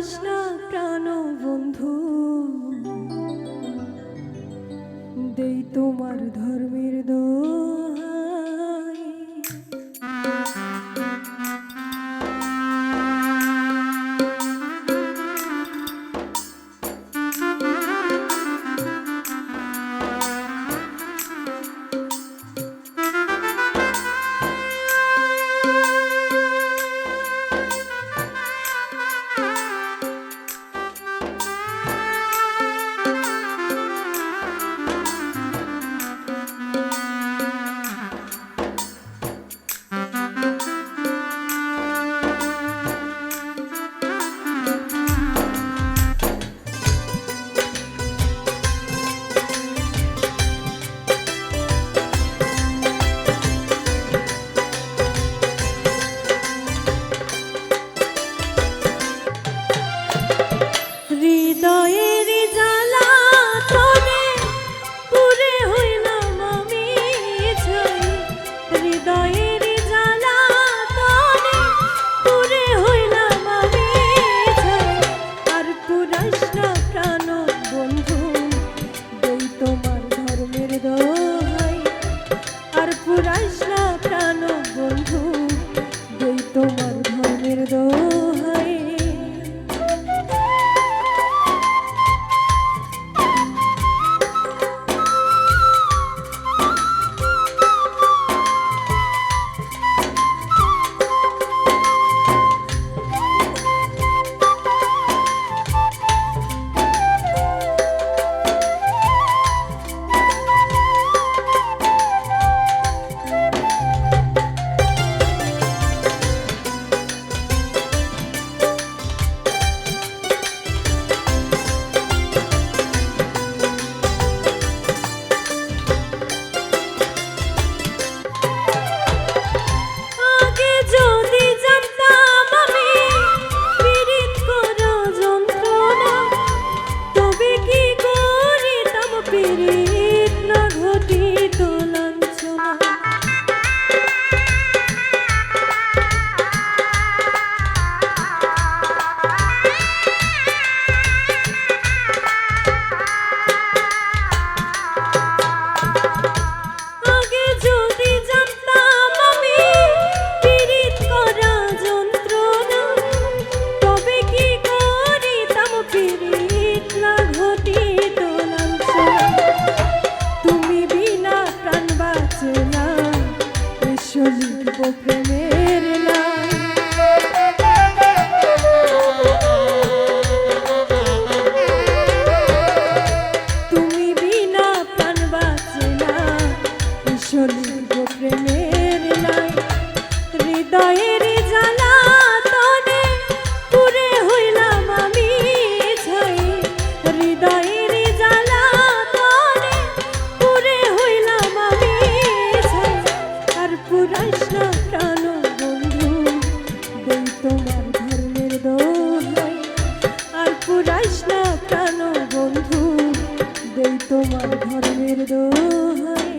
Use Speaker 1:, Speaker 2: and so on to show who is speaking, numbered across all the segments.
Speaker 1: যাস না প্রাণ বন্ধু। দেই তোমার ধর্মের দোহাই। দেই তোমার ধর্মের দোহাই।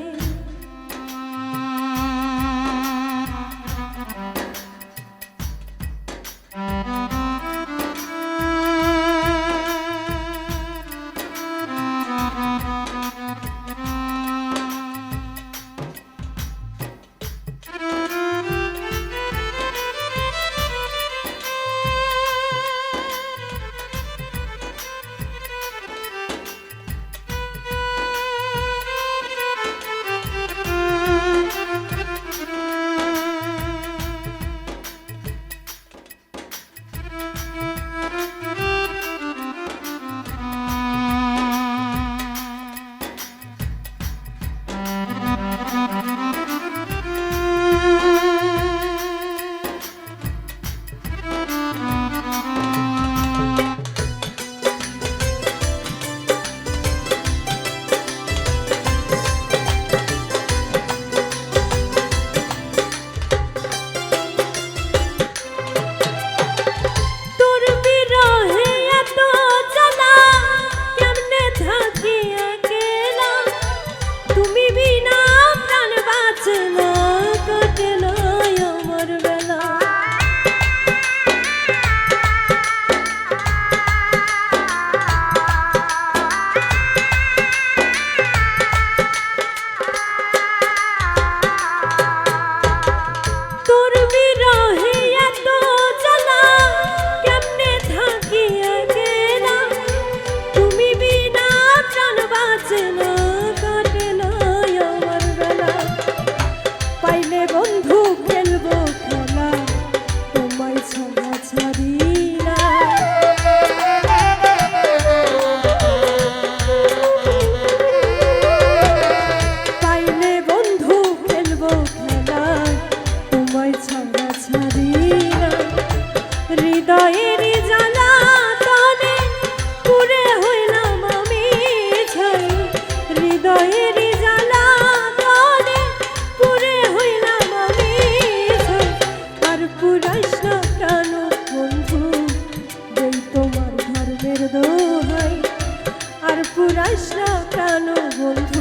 Speaker 1: পুরাইস না প্রাণ বন্ধু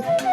Speaker 1: thank you